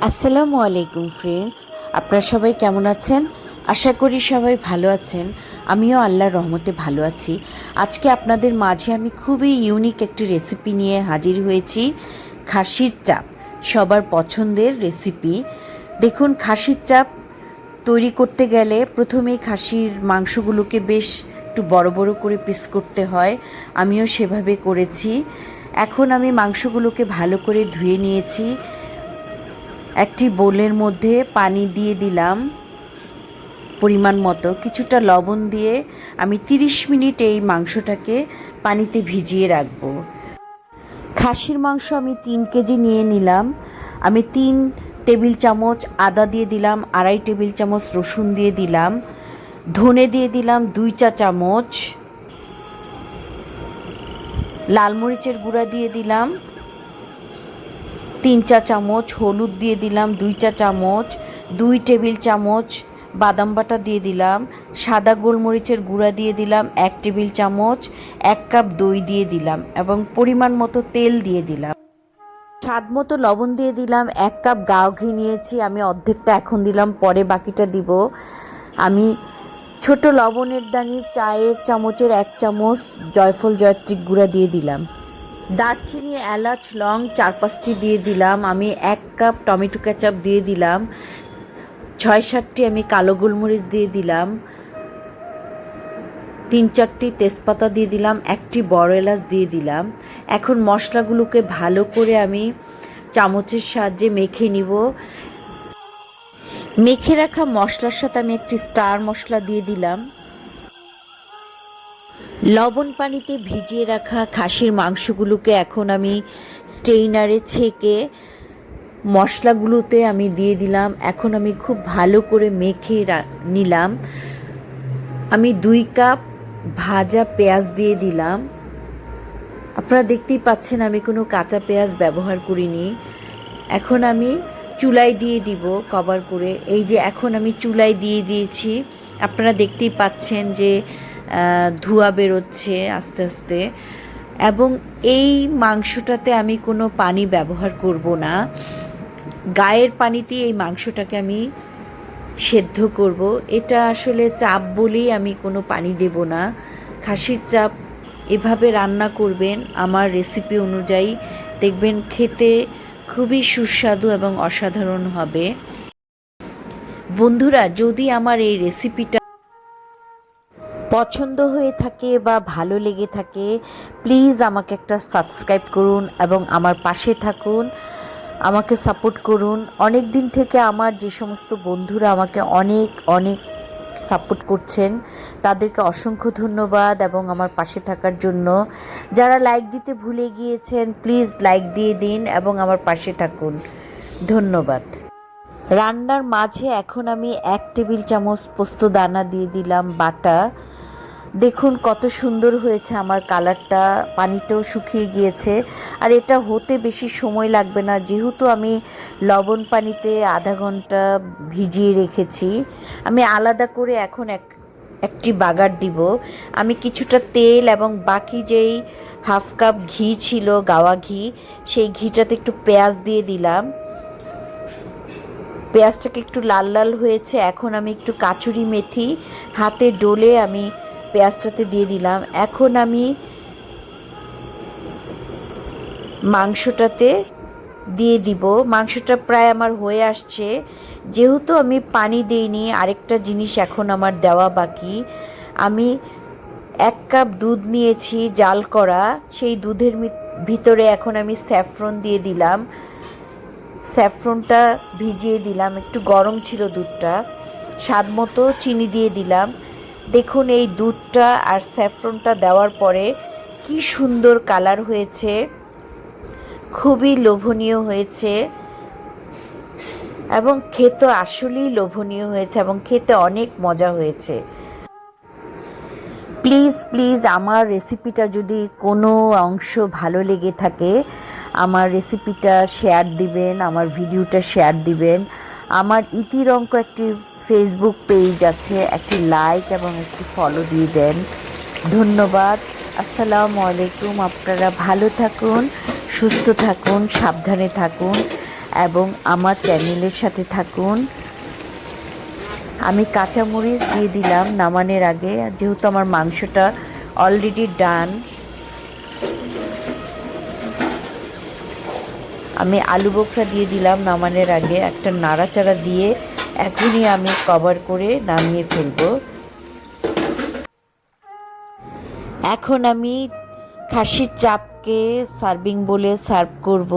আসসালামু আলাইকুম ফ্রেন্ডস আপনারা সবাই কেমন আছেন? আশা করি সবাই ভালো আছেন। আমিও আল্লাহর রহমতে ভালো আছি। আজকে আপনাদের মাঝে আমি খুবই ইউনিক একটি রেসিপি নিয়ে হাজির হয়েছি। খাসির চাপ, সবার পছন্দের রেসিপি দেখুন, খাসির চাপ তৈরি করতে গেলে প্রথমেই খাসির মাংসগুলোকে বেশ একটু বড় বড় করে পিস করতে হয়। আমিও সেভাবে করেছি। এখন আমি মাংসগুলোকে ভালো করে ধুয়ে নিয়েছি। একটি বোলের মধ্যে পানি দিয়ে দিলাম পরিমাণ মতো, কিছুটা লবণ দিয়ে আমি 30 মিনিট এই মাংসটাকে পানিতে ভিজিয়ে রাখব। খাসির মাংস আমি তিন কেজি নিয়ে নিলাম। আমি তিন টেবিল চামচ আদা দিয়ে দিলাম, আড়াই টেবিল চামচ রসুন দিয়ে দিলাম, ধনে দিয়ে দিলাম দুই চা চামচ, লাল মরিচের গুঁড়া দিয়ে দিলাম তিন চা চামচ, হলুদ দিয়ে দিলাম দুই চা চামচ, দুই টেবিল চামচ বাদাম বাটা দিয়ে দিলাম, সাদা গোলমরিচের গুঁড়া দিয়ে দিলাম এক টেবিল চামচ, এক কাপ দই দিয়ে দিলাম এবং পরিমাণ মতো তেল দিয়ে দিলাম। স্বাদ মতো লবণ দিয়ে দিলাম, এক কাপ গাও ঘি নিয়েছি, আমি অর্ধেকটা এখন দিলাম, পরে বাকিটা দিব। আমি ছোট লবণের দানি চায়ের চামচের এক চামচ জয়ফল জয়ত্রিক গুঁড়া দিয়ে দিলাম। দারচিনি, এলাচ, লং চার পাঁচটি দিয়ে দিলাম। আমি এক কাপ টমেটো কেচাপ দিয়ে দিলাম। ছয় সাতটি আমি কালো গোলমরিচ দিয়ে দিলাম। তিন চারটি তেজপাতা দিয়ে দিলাম। একটি বড় এলাচ দিয়ে দিলাম। এখন মশলাগুলোকে ভালো করে আমি চামচের সাহায্যে মেখে নিব। মেখে রাখা মশলার সাথে আমি একটি স্টার মশলা দিয়ে দিলাম। লবণ পানিতে ভিজিয়ে রাখা খাসির মাংসগুলোকে এখন আমি স্টেইনারে ছেঁকে মশলাগুলোতে আমি দিয়ে দিলাম। এখন আমি খুব ভালো করে মেখে নিলাম। আমি দুই কাপ ভাজা পেঁয়াজ দিয়ে দিলাম। আপনারা দেখতেই পাচ্ছেন আমি কোনো কাঁচা পেঁয়াজ ব্যবহার করিনি। এখন আমি চুলাই দিয়ে দিব কভার করে। এই যে এখন আমি চুলাই দিয়ে দিয়েছি। আপনারা দেখতেই পাচ্ছেন যে ধোঁয়া বেরোচ্ছে আস্তে আস্তে। এবং এই মাংসটাতে আমি কোনো পানি ব্যবহার করব না। গায়ের পানিতে এই মাংসটাকে আমি সেদ্ধ করব। এটা আসলে চাপ বলেই আমি কোনো পানি দেব না। খাসির চাপ এভাবে রান্না করবেন আমার রেসিপি অনুযায়ী। দেখবেন খেতে খুবই সুস্বাদু এবং অসাধারণ হবে। বন্ধুরা, যদি আমার এই রেসিপিটা পছন্দ হয়ে থাকে বা ভালো লেগে থাকে প্লিজ আমাকে একটা সাবস্ক্রাইব করুন এবং আমার পাশে থাকুন, আমাকে সাপোর্ট করুন। অনেক দিন থেকে আমার যে সমস্ত বন্ধুরা আমাকে অনেক অনেক সাপোর্ট করছেন, তাদেরকে অসংখ্য ধন্যবাদ এবং আমার পাশে থাকার জন্য। যারা লাইক দিতে ভুলে গিয়েছেন প্লিজ লাইক দিয়ে দিন এবং আমার পাশে থাকুন। ধন্যবাদ। রান্নার মাঝে এখন আমি এক টেবিল চামচ পোস্ত দানা দিয়ে দিলাম, বাটা। দেখুন কত সুন্দর হয়েছে আমার কালারটা, পানিটাও শুকিয়ে গিয়েছে। আর এটা হতে বেশি সময় লাগবে না, যেহেতু আমি লবণ পানিতে আধা ঘণ্টা ভিজিয়ে রেখেছি। আমি আলাদা করে এখন এক, একটি বাগার দিব। আমি কিছুটা তেল এবং বাকি যেই হাফ কাপ ঘি ছিল, গাওয়া ঘি, সেই ঘিটাতে একটু পেঁয়াজ দিয়ে দিলাম। পেঁয়াজটাকে একটু লাল লাল হয়েছে, এখন আমি একটু কাচুরি মেথি হাতে ডোলে আমি পেঁয়াজটাতে দিয়ে দিলাম। এখন আমি মাংসটাতে দিয়ে দিব। মাংসটা প্রায় আমার হয়ে আসছে। যেহেতু আমি পানি দিইনি, আরেকটা জিনিস এখন আমার দেওয়া বাকি। আমি এক কাপ দুধ নিয়েছি জাল করা। সেই দুধের ভিতরে এখন আমি স্যাফরন দিয়ে দিলাম। স্যাফরনটা ভিজিয়ে দিলাম। একটু গরম ছিল দুধটা। স্বাদ মতো চিনি দিয়ে দিলাম। দেখুন এই দুধটা আর স্যাফরনটা দেওয়ার পরে কি সুন্দর কালার হয়েছে। খুবই লোভনীয় হয়েছে। এবং খেতে আসলেই লোভনীয় হয়েছে এবং খেতে অনেক মজা হয়েছে। প্লিজ প্লিজ আমার রেসিপিটা যদি কোনো অংশ ভালো লেগে থাকে, আমার রেসিপিটা শেয়ার দিবেন, আমার ভিডিওটা শেয়ার দিবেন। আমার ইতিরঙ্ক একটি ফেসবুক পেজ আছে, একটি লাইক এবং একটি ফলো দিয়ে দেন। ধন্যবাদ। আসসালামু আলাইকুম। আপনারা ভালো থাকুন, সুস্থ থাকুন, সাবধানে থাকুন এবং আমার চ্যানেলের সাথে থাকুন। আমি কাঁচামরিচ দিয়ে দিলাম নামানের আগে, যেহেতু আমার মাংসটা অলরেডি ডান আমি আলু বোখরা দিয়ে দিলাম নামানোর আগে, একটা নাড়াচাড়া দিয়ে এখনই আমি কভার করে নামিয়ে ফেলব। এখন আমি খাসির চাপকে সার্ভিং বলে সার্ভ করব।